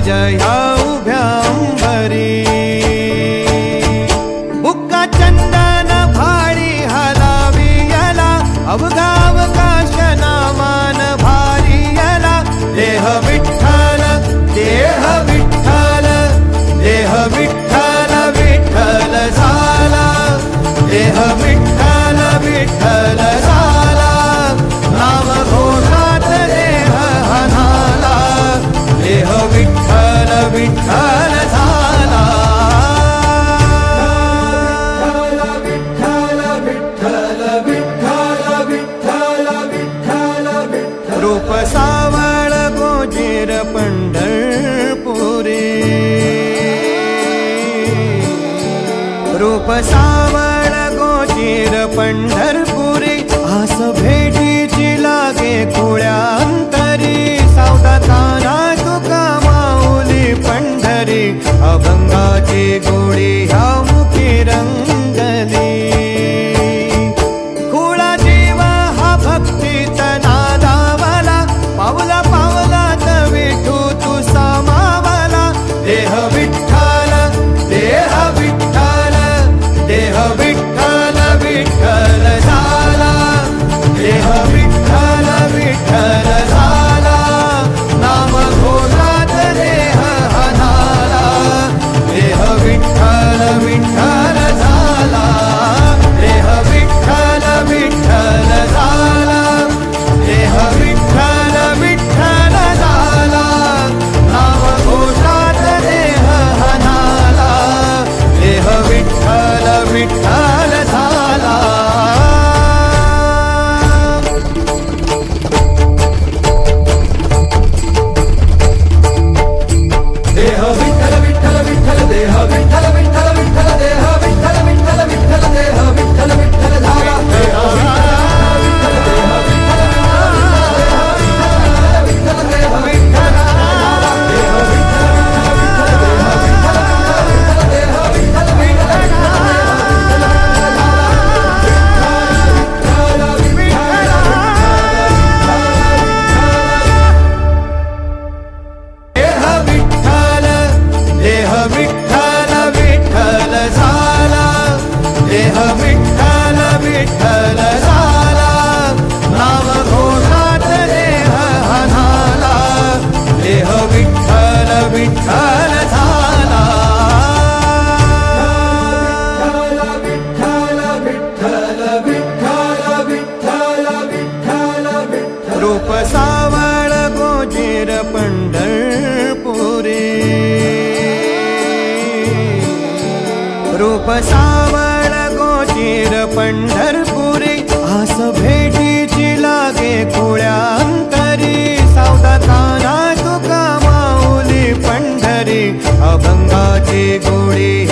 যায়। विठ्ठल झाला. विठ्ठल रूप सावळ गोजेर पंढरपुरी. रूप सावळ गोजेर पंढर विठ्ठल विठ्ठल विठ्ठल विठ्ठल विठ्ठल रूप सावळ गोजेर पंढरपुरी. आस भेटीची लागे कुळ्यांतरी. सावदा काना तुका माऊली पंढरी. अभंगाची गोळी